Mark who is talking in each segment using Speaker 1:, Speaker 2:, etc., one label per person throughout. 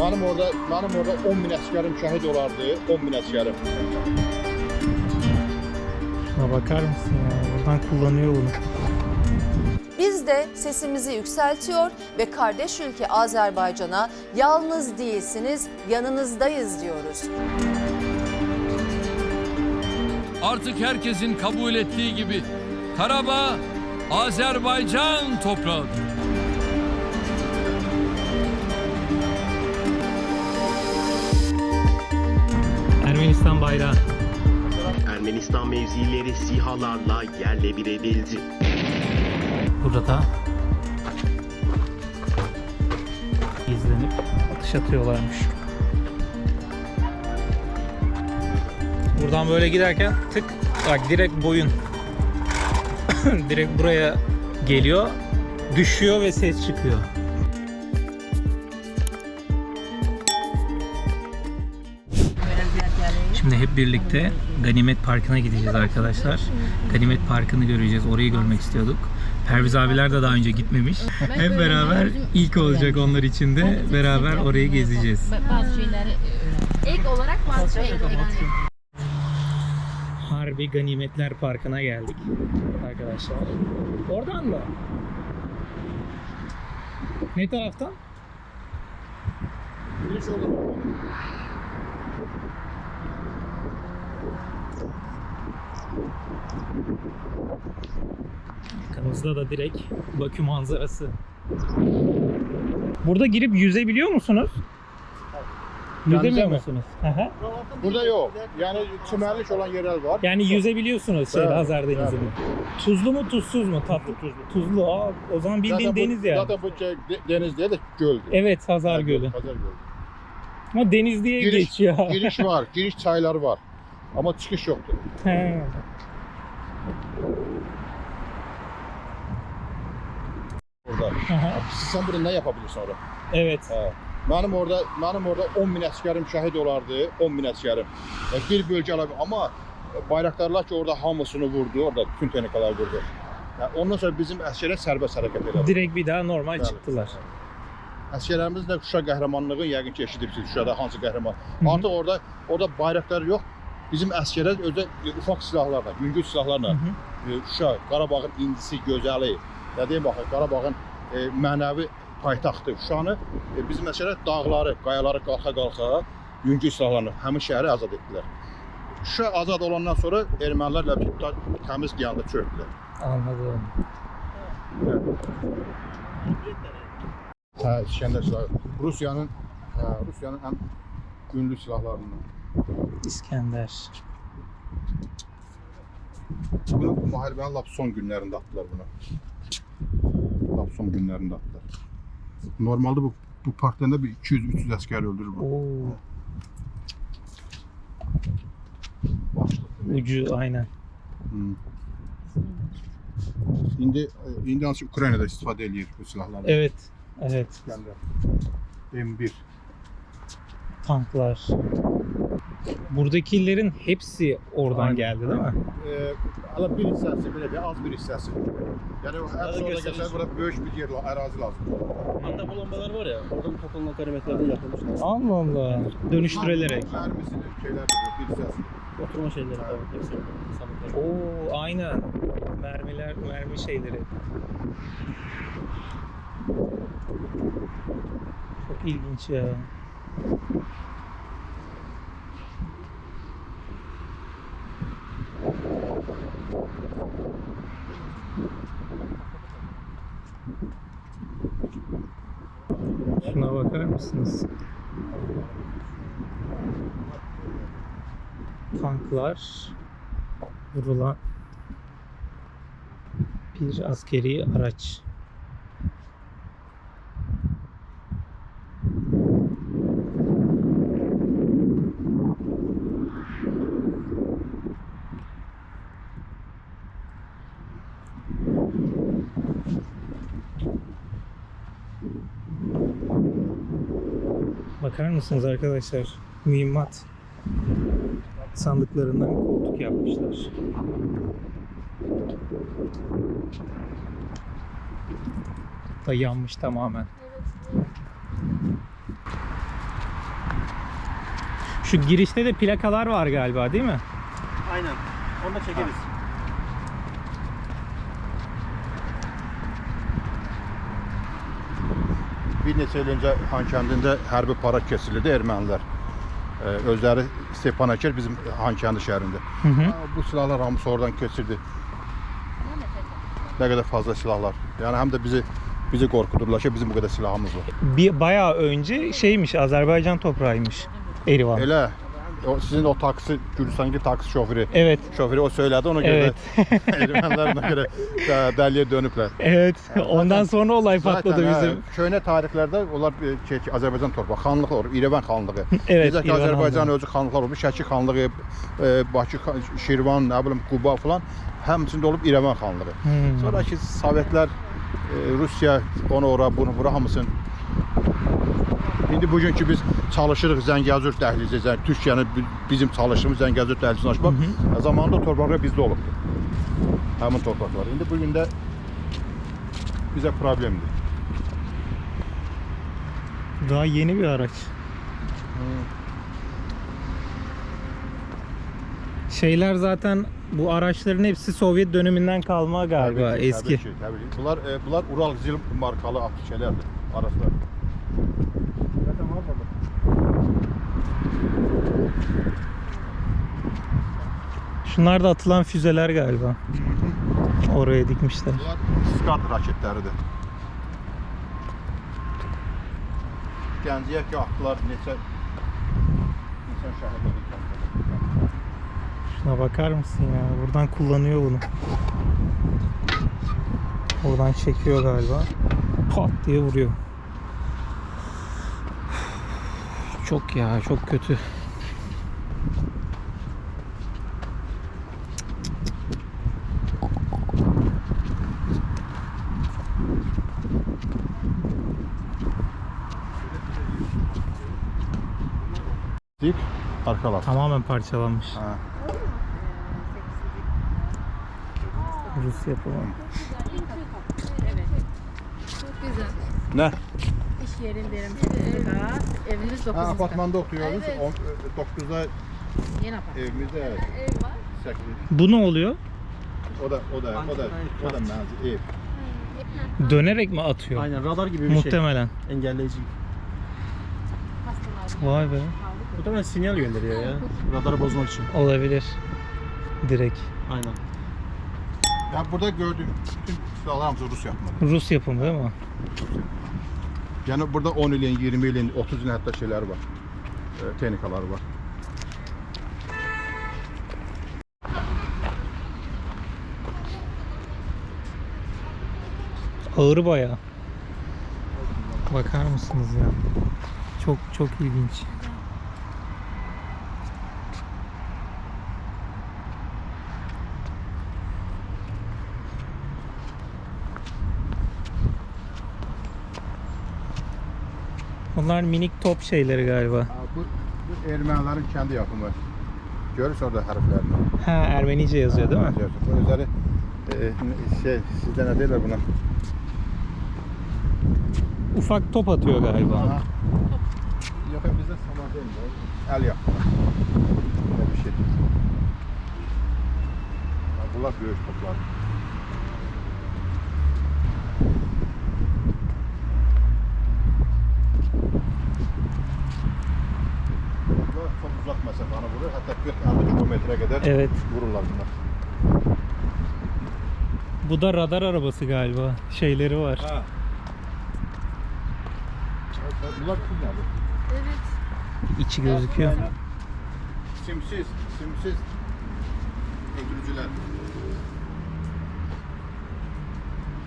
Speaker 1: Mənim orada, mənim orada 10 min əsgərim şəhid olardı, 10 min əsgərim.
Speaker 2: Şuna bakar mısın ya? Buradan kullanıyor bunu.
Speaker 3: Biz de sesimizi yükseltiyor ve kardeş ülke Azerbaycan'a yalnız değilsiniz, yanınızdayız diyoruz.
Speaker 4: Artık herkesin kabul ettiği gibi Karabağ Azerbaycan toprağıdır.
Speaker 2: Ermenistan bayrağı.
Speaker 5: Ermenistan mevzileri SİHA'larla yerle bir edildi.
Speaker 2: Burada da izlenip atış atıyorlarmış. Buradan böyle giderken tık bak direkt boyun direkt buraya geliyor düşüyor ve ses çıkıyor. Şimdi hep birlikte Ganimet Parkı'na gideceğiz arkadaşlar. Ganimet Parkı'nı göreceğiz. Orayı görmek istiyorduk. Perviz abiler de daha önce gitmemiş. Hep beraber ilk olacak onlar için de beraber orayı gezeceğiz.
Speaker 6: bazı şeyleri ek olarak bazı şey ekledik.
Speaker 2: Harbi Ganimetler Parkı'na geldik arkadaşlar. Oradan mı? Ne taraftan? Arkamızda da direkt Bakü manzarası. Burada girip yüzebiliyor musunuz? Yüzemiyor
Speaker 1: mi?
Speaker 2: musunuz? Aha.
Speaker 1: Burada yox. Yəni çimərlik olan yerlər var.
Speaker 2: Yani yüzebiliyorsunuz şeyde
Speaker 1: Evet,
Speaker 2: Hazar Denizi'nde. Tuzlu mu tuzsuz mu? Tatlı
Speaker 1: Tuzlu.
Speaker 2: Tuzlu. Aa, o zaman bildiğin
Speaker 1: Zaten bu-
Speaker 2: deniz yani.
Speaker 1: Zaten bu şey, de- deniz değil de göldür.
Speaker 2: Evet Hazar Gölü.
Speaker 1: Hazar Gölü.
Speaker 2: Ama deniz diye
Speaker 1: Giriş-
Speaker 2: geçiyor.
Speaker 1: Giriş var, giriş çayları var. Ama çıxış yoxdur.
Speaker 2: He.
Speaker 1: Sən burada nə yapa bilirsən orada?
Speaker 2: evet.
Speaker 1: Hə. Mənim orada, mənim orada 10 min əsgərim şəhid olardı, 10 min əsgərim. E, Bir bölgə ala amma bayraqdarlar ki orada hamısını vurdu, orada bütün texnikalar vurdu. Yəni ondan sonra bizim əsgərlər sərbəst hərəkət elədi.
Speaker 2: Direkt bir daha normal
Speaker 1: Evet.
Speaker 2: çıktılar.
Speaker 1: Əsgərlərimiz də Şuşa qəhrəmanlığı yəqin ki eşidibsiniz Şuşada hansı qəhrəman.
Speaker 2: hı.
Speaker 1: Artıq orada orada bayraqlar yox. Bizim əsgərlər özdə ufaq silahlarla, yüngül silahlarla
Speaker 2: Hı hı.
Speaker 1: e, Şuşa, Qarabağın indisi, gözəli, nə deyim baxın, Qarabağın e, mənəvi paytaxtı Şuşanı e, bizim əsgərlər dağları, qayaları qalxa-qalxa yüngül silahlarla həmin şəhəri azad etdilər. Şuşa azad olandan sonra ermənilərlə bir təmiz qiyanda çökdülər.
Speaker 2: Anladım.
Speaker 1: Hə, İskəndər silahı. Rusiyanın hə, Rusiyanın ən ünlü silahlarından.
Speaker 2: İskender.
Speaker 1: Bunu müharibənin lap son günlərində atdılar bunu. Lap son günlərində atdılar. Normalda bu bu partiyada bir 200-300 əskər öldürür bu.
Speaker 2: Oo, ucu aynen.
Speaker 1: Hmm. İndi indi hansı Ukraynada istifadə eləyir bu silahlardan.
Speaker 2: Evet. Evet.
Speaker 1: İskəndər. M1.
Speaker 2: Tanklar. Buradakilerin hepsi oradan
Speaker 1: Aynen.
Speaker 2: geldi değil mi?
Speaker 1: Eee, ala bir hissəsi belə deyək, az bir hissəsi. Yəni o hər sonra gəlsə bura böyük bir yer, ərazi lazımdır.
Speaker 7: Hatta bu lambalar var ya, oradan toplanma karimetlerde yapılmışlar.
Speaker 2: Allah Allah. Dönüştürülerek.
Speaker 1: Mərmisinin şeyləri bir hissəsi.
Speaker 7: Oturma şeyleri hepsi. Sandıklar.
Speaker 2: Oo aynen. Mermiler, mermi şeyleri. Çok ilginç ya. Şuna bakar mısınız? Tanklar vurulan bir askeri araç. Bakar mısınız arkadaşlar? Mühimmat sandıklarından koltuk yapmışlar. Da yanmış tamamen. Şu girişte de plakalar var galiba değil mi?
Speaker 7: Aynen. Onu da çekeriz.
Speaker 1: Bir neçə il öncə Xankəndində hərbi parad keçirildi ermənilər. Ee, özləri Stepanakert bizim Xankəndi şəhərində.
Speaker 2: Hı hı.
Speaker 1: Bu silahlar hamısı oradan keçirdi. Ne kadar fazla silahlar. Yani hem de bizi bizi korkuturlar ki bizim bu kadar silahımız var.
Speaker 2: Bir bayağı önce şeymiş Azerbaycan toprağıymış Erivan.
Speaker 1: Elə o, sizin o taksi Gürcistan'daki taksi şoförü
Speaker 2: Evet.
Speaker 1: şoförü o söyledi ona göre
Speaker 2: Evet.
Speaker 1: ermənilər ona göre də- dəliyə dönüblər.
Speaker 2: Evet. Ondan sonra olay patladı
Speaker 1: Zaten,
Speaker 2: bizim.
Speaker 1: hə, köhnə tarixlərdə onlar e, şey, ki, Azərbaycan torpağı, xanlıqlar olur, İrəvan xanlığı.
Speaker 2: Evet,
Speaker 1: Necə ki Azərbaycan özü xanlıqlar olub, Şəki xanlığı, e, Bakı, Şirvan, nə bilim Quba falan həmçində olub İrəvan xanlığı.
Speaker 2: Hmm.
Speaker 1: Sonraki Sovetlər, e, Rusiya onu ora, bunu bura hamısını İndi bugünkü biz çalışırıq Zəngəzur dəhlizi, Zəng Türkiyənin bi- bizim çalışdığımız Zəngəzur dəhlizini açmaq. Zamanında o torpaqlar bizdə olubdu. Həmin torpaqlar. İndi bu gün də bizə problemdir.
Speaker 2: Daha yeni bir araç. Şeyler zaten bu araçların hepsi Sovyet döneminden kalma galiba
Speaker 1: Təbii ki,
Speaker 2: eski.
Speaker 1: Təbii ki, təbii ki. Bunlar e, bunlar Ural Zil markalı şeylərdir, araçlar. Zaten var burada.
Speaker 2: Şunlar da atılan füzeler galiba. Oraya dikmişler.
Speaker 1: Bunlar Scud raketləridir. Gəncəyə ki, atdılar neçə insan şəhid oldu.
Speaker 2: Şuna bakar mısın ya? Buradan kullanıyor bunu. Oradan çekiyor galiba. Pat diye vuruyor. Çok ya çok kötü.
Speaker 1: Dik, arkalar.
Speaker 2: Tamamen parçalanmış.
Speaker 1: Ha.
Speaker 2: Rus yapımı.
Speaker 6: Çok güzel.
Speaker 1: Nə?
Speaker 6: İş yerinderim sertifika. Evimiz 9
Speaker 1: Ha, apartmanda oturuyoruz.
Speaker 6: Evet.
Speaker 1: 9'da
Speaker 6: Yeni apartman.
Speaker 1: evimizde
Speaker 6: Ev var.
Speaker 1: 8.
Speaker 2: Bu ne oluyor?
Speaker 1: O da o da o da o da mənzil ev.
Speaker 2: Dönerek mi atıyor?
Speaker 7: Aynen radar gibi bir şey.
Speaker 2: Muhtemelen.
Speaker 7: Engelleyici.
Speaker 6: Hastalar.
Speaker 2: Vay be.
Speaker 7: Muhtemelen sinyal gönderiyor ya. Radarı bozmak için.
Speaker 2: Olabilir. Direkt.
Speaker 7: Aynen.
Speaker 1: Ya burada gördüğüm bütün silahlar hamısı Rus yapmadı.
Speaker 2: Rus yapımı değil mi?
Speaker 1: Yani burada 10 ilin, 20 ilin, 30 ilin hatta şeyler var. E, tehnikalar var.
Speaker 2: Ağır bayağı. Bakar mısınız ya? Çok çok ilginç. Bunlar minik top şeyleri galiba.
Speaker 1: Bu, bu Ermənilərin kendi yapımı. Görürsən orada hərflərini.
Speaker 2: Ha Ermenice yazıyor değil mi?
Speaker 1: Ha, Bu özləri e, şey sizdə nə deyirlər buna?
Speaker 2: Ufak top atıyor galiba.
Speaker 1: Ha. Yox, bizdə saman deyil də. Əl yapımı. Belə bir şey. Bunlar böyük toplar. 40-50 kilometrə qədər
Speaker 2: Evet.
Speaker 1: vururlar bunlar.
Speaker 2: Bu da radar arabası galiba. Şeyleri var.
Speaker 1: Ha. Bunlar kim nədir?
Speaker 6: Evet.
Speaker 2: İçi gözüküyor.
Speaker 1: Simsiz, simsiz öldürücüler.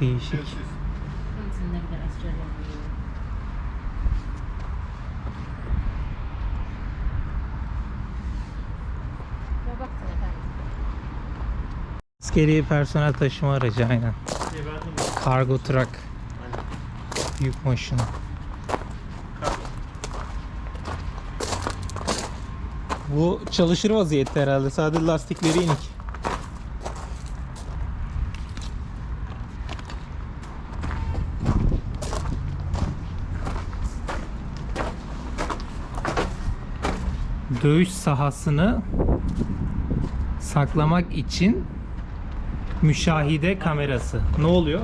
Speaker 2: Değişik.
Speaker 1: Simsiz.
Speaker 2: Askeri personel taşıma aracı aynen. Cargo truck. Yük maşını. Bu çalışır vaziyette herhalde. Sadece lastikleri inik. dövüş sahasını saklamak için müşahide kamerası. Ne oluyor?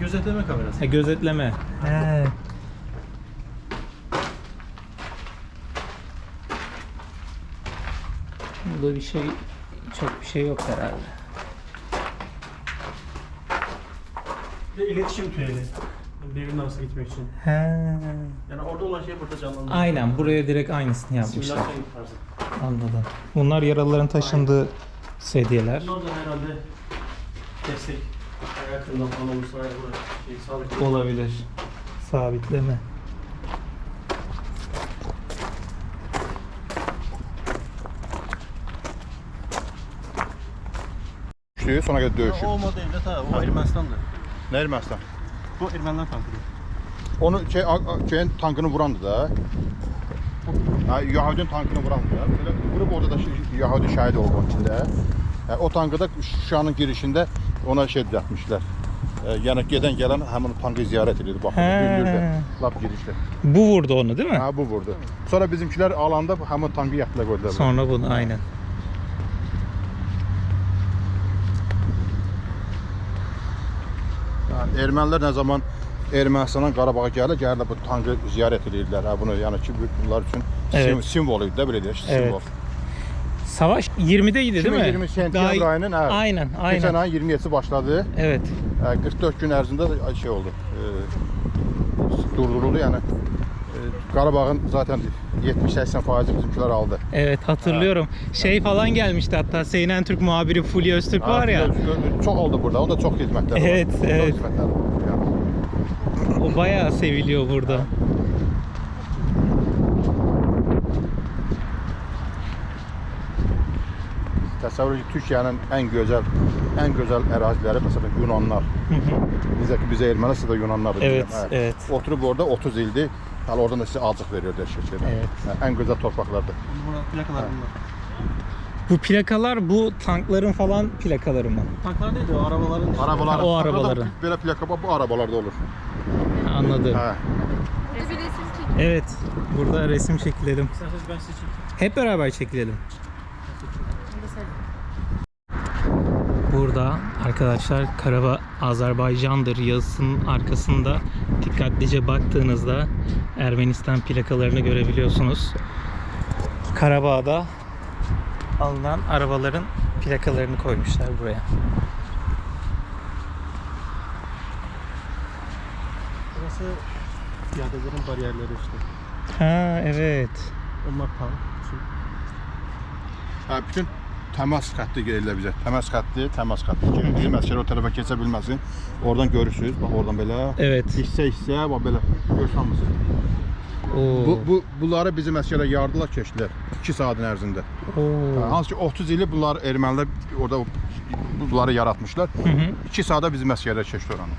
Speaker 7: Gözetleme kamerası.
Speaker 2: Ha, gözetleme. He. Burada bir şey çok bir şey yok herhalde.
Speaker 7: Bir de iletişim tüneli. Birbirinin arasına gitmek için.
Speaker 2: He.
Speaker 7: Yani orada olan şey burada canlandı.
Speaker 2: Aynen buraya direkt aynısını yapmışlar.
Speaker 7: Simülasyon tarzı.
Speaker 2: Anladım. Bunlar yaralıların taşındığı sedyeler.
Speaker 7: Bunlar da herhalde destek. Ayak kırından falan olursa şey sabit.
Speaker 2: Olabilir. Sabitleme.
Speaker 1: Düşdü, sonra gedib döyüşüb.
Speaker 7: O olmadı evde ta. O Ermenistan'dı.
Speaker 1: Nə Ermənistan?
Speaker 7: Bu Ermeniler tankıydı.
Speaker 1: Onu şey, a- a- şeyin tankını vurandı da. Ha, Yahudinin tankını vurandı da. Böyle vurub orada da şi- Yahudi olub onun içində. Ha, o tankı da Şuşanın girişində ona şey düzəltmişlər. E, yəni gedən gələn həmin tankı ziyarət edirdi, baxırdı,
Speaker 2: Hə.
Speaker 1: güldürdü. Lap girişdə.
Speaker 2: Bu vurdu onu değil mi?
Speaker 1: Ha bu vurdu. Sonra bizimkilər alanda həmin tankı yatla qoydular.
Speaker 2: Sonra bunu aynen.
Speaker 1: Yəni ermənilər nə zaman Ermənistandan Qarabağa gəlir, gəlirlər bu tankı ziyarət edirlər. Ha bunu yəni ki bunlar üçün
Speaker 2: Evet.
Speaker 1: sim, simvol idi də belə deyək,
Speaker 2: Evet.
Speaker 1: simvol.
Speaker 2: Savaş 20'de idi değil mi?
Speaker 1: 2020 sentyabr ayının hə.
Speaker 2: Aynen, aynen.
Speaker 1: ayın 27-si başladı.
Speaker 2: Evet.
Speaker 1: Hə, 44 gün ərzində də şey oldu. E, durduruldu yəni. E, Qarabağın zaten 70-80 faizi bizimkilər aldı.
Speaker 2: Evet hatırlıyorum. Şey falan gelmişti hatta Seynen Türk muhabiri Fulya Öztürk
Speaker 1: Ha,
Speaker 2: var ya.
Speaker 1: Çox oldu burada. Onda xidmətlər var.
Speaker 2: Evet,
Speaker 1: Çox
Speaker 2: evet.
Speaker 1: var. Yəni.
Speaker 2: O bayağı seviliyor burada.
Speaker 1: Təsəvvür et ki, Türkiyənin ən gözəl ən gözəl əraziləri məsələn Yunanlar. Bizə ki bizə ermənisi də Yunanlar.
Speaker 2: Evet, evet.
Speaker 1: Oturub orada 30 ildir. Hələ oradan da sizə acıq veriyor şirkətə.
Speaker 2: Evet.
Speaker 1: Hə, ən gözəl torpaqlardır.
Speaker 7: Burada plakalar bunlar.
Speaker 2: Bu plakalar bu tankların falan plakaları mı?
Speaker 7: Tanklar değil de o arabaların.
Speaker 1: Arabalar.
Speaker 2: O arabaların.
Speaker 1: Belə plaka bu arabalarda olur.
Speaker 2: Anladım.
Speaker 1: Hə.
Speaker 2: Evet. Burada resim çekilelim.
Speaker 7: İsterseniz ben size çekeyim.
Speaker 2: Hep beraber çekilelim. Burada arkadaşlar Karabağ Azerbaycan'dır yazısının arkasında dikkatlice baktığınızda Ermenistan plakalarını görebiliyorsunuz. Karabağ'da alınan arabaların plakalarını koymuşlar buraya.
Speaker 7: Burası piyadelerin bariyerleri işte.
Speaker 2: Ha evet.
Speaker 7: Onlar. Su.
Speaker 1: Hə, bütün təmas xətti gedirlər bizə. Təmas xətti, təmas xətti ki, bizim əsgər o tərəfə keçə bilməsin. Oradan görürsüz, bax oradan belə.
Speaker 2: Evet.
Speaker 1: Hissə-hissə, bax belə görsən
Speaker 2: Oo.
Speaker 1: Bu, bu bunları bizim əsgərlər yardılar, keçdilər 2 saatin ərzində.
Speaker 2: Oo.
Speaker 1: Hansı ki 30 ili bunlar ermənilər orada bunları yaratmışlar.
Speaker 2: Hı hı.
Speaker 1: 2 saata bizim əsgərlər keçdi oranı.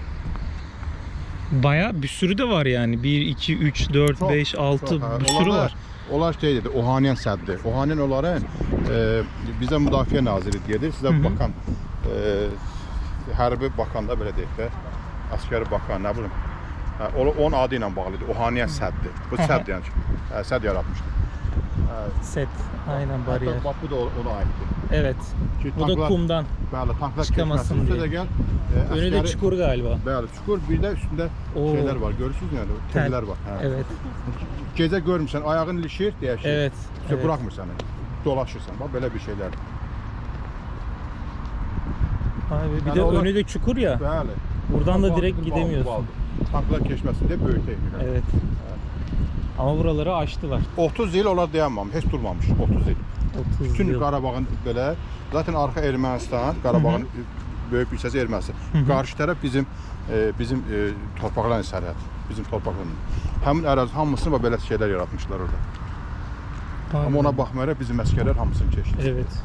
Speaker 2: Baya bir sürü de var yani. 1, 2, 3, 4,
Speaker 1: Çox,
Speaker 2: 5, 6
Speaker 1: çox, hə.
Speaker 2: bir sürü
Speaker 1: Onlar-
Speaker 2: var.
Speaker 1: Onlar şey dedi, Ohaniyan səddi. Ohaniyan onların e, bizə müdafiə naziri deyir. Sizə bakan e, hərbi bakan da belə deyək də, əskəri bakan, nə bilim. O- onun adı ilə bağlı idi. Ohaniyan səddi. Bu sədd yəni. Hə, sədd yaratmışdı.
Speaker 2: Set. Aynen bariyer.
Speaker 1: Hətta bax bu da ona aiddir.
Speaker 2: Evet.
Speaker 1: Ki,
Speaker 2: Bu da
Speaker 1: tanklar-
Speaker 2: kumdan.
Speaker 1: Bəli, tanklar
Speaker 2: Çıkamasın diye.
Speaker 1: Gəl. E,
Speaker 2: Önü de çukur galiba.
Speaker 1: Bəli, çukur, bir də üstündə
Speaker 2: Oo.
Speaker 1: şeylər var. Görürsüz yəni,
Speaker 2: Tel.
Speaker 1: tellər var. Hə.
Speaker 2: Evet.
Speaker 1: Gecə görmürsən, ayağın ilişir, deyək ki.
Speaker 2: Evet.
Speaker 1: İşte
Speaker 2: evet.
Speaker 1: buraxmır səni. Dolaşırsan. Bax belə bir şeylər.
Speaker 2: Abi, bir
Speaker 1: Yani
Speaker 2: de önü de çukur ya.
Speaker 1: Bəli.
Speaker 2: Buradan da direkt gidemiyorsun.
Speaker 1: bal. Tanklar keçməsin deyə böyük texnika.
Speaker 2: Evet. Ama buraları açtılar.
Speaker 1: 30 il onlar dayanmamış, heç durmamış 30 il.
Speaker 2: 30
Speaker 1: Bütün
Speaker 2: yıl.
Speaker 1: Qarabağın belə, zaten arxa Ermənistan, Qarabağın böyük bir hissəsi Ermənistan. Qarşı tərəf bizim e, bizim e, torpaqların sərhəd, bizim torpaqların. Həmin ərazi hamısını bax belə şeylər yaratmışlar orada. Amma ona baxmayaraq bizim əsgərlər hamısını keçdi.
Speaker 2: Evet.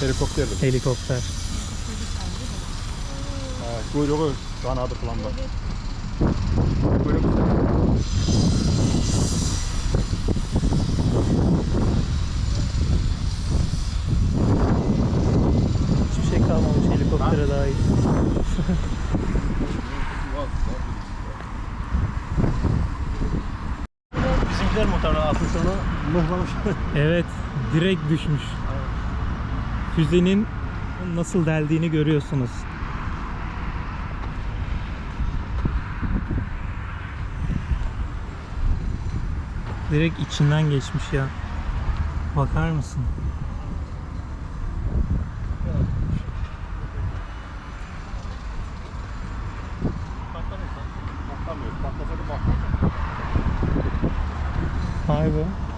Speaker 2: Helikopter.
Speaker 1: Hə, quyruğu, qanadı falan var. Quyruq
Speaker 2: Hiçbir şey kalmamış helikopter lira daha iyi.
Speaker 7: Bizimkiler motorla atmış onu mıhlamış.
Speaker 2: Evet, direkt düşmüş. Füzenin nasıl deldiğini görüyorsunuz. Direkt içinden geçmiş ya. Bakar mısın?
Speaker 1: Patlamıyor. Patlasa da patlar.
Speaker 2: Vay be.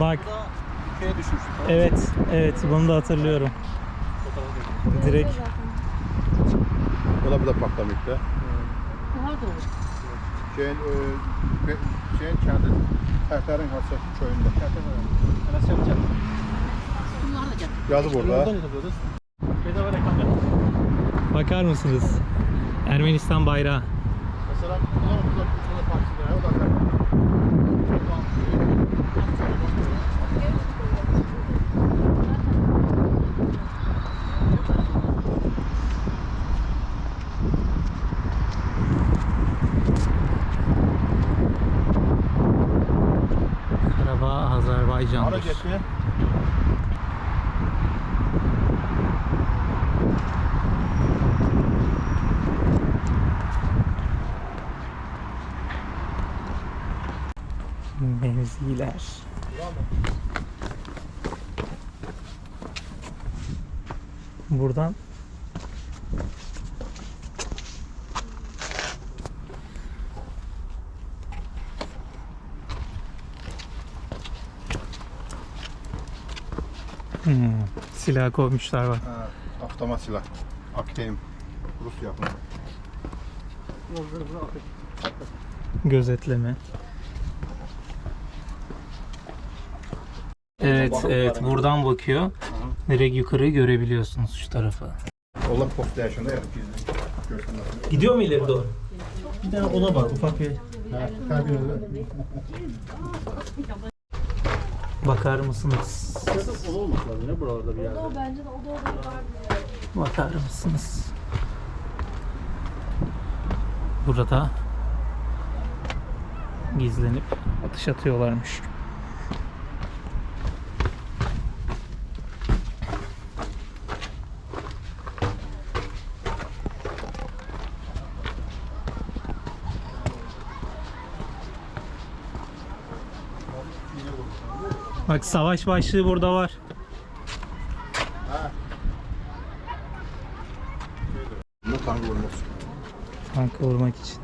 Speaker 2: Bak,
Speaker 1: Şeye düşmüş.
Speaker 2: evet, evet bunu da hatırlıyorum. Direkt
Speaker 1: O da bir de patlamayıp da.
Speaker 6: Daha doğru.
Speaker 1: Şeyin, e, be- şeyin kendi köyündə.
Speaker 7: Biraz yapacak.
Speaker 6: Bunlar da canım.
Speaker 1: Yazıb orada.
Speaker 7: Oradan yapıyoruz. Bedava reklam yap.
Speaker 2: bakar mısınız? Ermenistan bayrağı.
Speaker 1: Mesela bunlar burada bir tane Hara
Speaker 2: Azerbaycan'dır. Buradan Hmm, silah koymuşlar bak.
Speaker 1: Hə, avtomat silah. Aktem. Rus yapımı.
Speaker 2: Gözetleme. Evet, evet. Buradan bakıyor. Direkt yukarıyı görebiliyorsunuz şu tarafı.
Speaker 1: Dəyişəndə yəni gizli görsünlər.
Speaker 2: Gidiyor mu ileri doğru?
Speaker 7: Bir tane oda var ufak bir.
Speaker 2: Bakar mısınız?
Speaker 7: Oda olması lazım ya buralarda bir yerde.
Speaker 2: Bakar mısınız? Burada gizlenip atış atıyorlarmış. Bak savaş başlığı burada var.
Speaker 1: Bu tank vurmaq.
Speaker 2: Tanka vurmak için.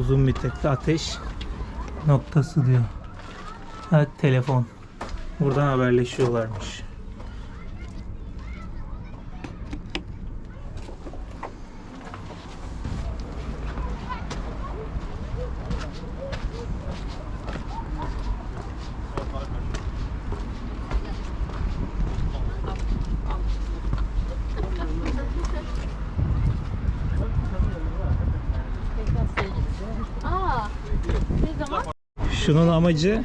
Speaker 2: Uzun müddetli ateş noktası diyor. Evet telefon. Buradan haberleşiyorlarmış.
Speaker 6: Aa. Ne zaman?
Speaker 2: Şunun amacı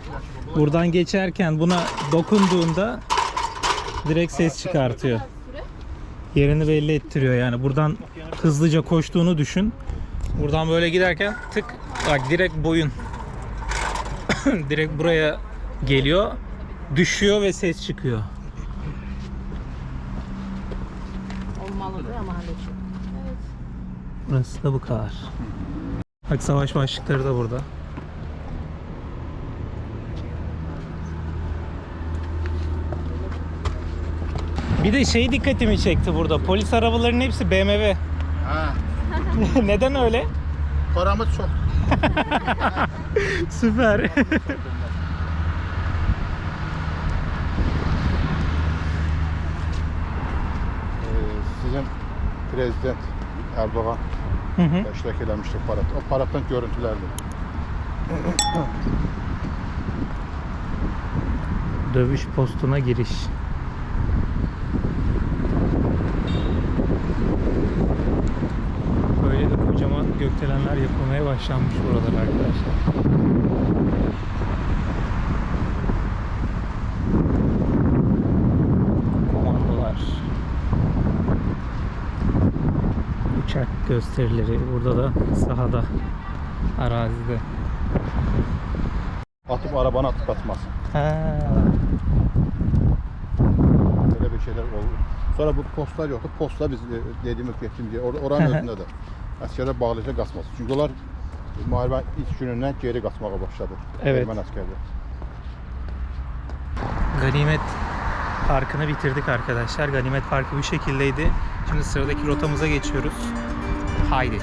Speaker 2: buradan geçerken buna dokunduğunda direkt ses çıkartıyor. Yerini belli ettiriyor yani. Buradan hızlıca koştuğunu düşün. Buradan böyle giderken tık bak direkt boyun. direkt buraya geliyor. Düşüyor ve ses çıkıyor.
Speaker 6: Olmalıdır ama halledeceğim.
Speaker 2: Burası da bu kadar. Bak savaş başlıkları da burada. Bir de şey dikkatimi çekti burada. Polis arabalarının hepsi BMW.
Speaker 1: Hə,
Speaker 2: Neden öyle?
Speaker 1: paramız çox.
Speaker 2: Süper.
Speaker 1: Ee, Sizin prezident Erdoğan
Speaker 2: Hı hı.
Speaker 1: iştirak eləmişdi parad. O paraddan görüntülərdir.
Speaker 2: Dövüş postuna giriş. gökdelenler yapılmaya başlanmış buralar arkadaşlar. Komandolar. Uçak gösterileri burada da sahada arazide.
Speaker 1: Atıp arabana atıp
Speaker 2: atmasın.
Speaker 1: Böyle bir şeyler oldu. Sonra bu posta yoktu. Posta biz dediğimiz geçtiğimiz yer. Oranın önünde de əsgərlər bağlayacaq qaçmasın. Çünki onlar müharibə ilk günündən geri qaçmağa başladı.
Speaker 2: Evet.
Speaker 1: Erməni əsgərlər.
Speaker 2: Ganimet Parkı'nı bitirdik arkadaşlar. Ganimet Parkı bu şekildeydi. Şimdi sıradaki rotamıza geçiyoruz. Haydi.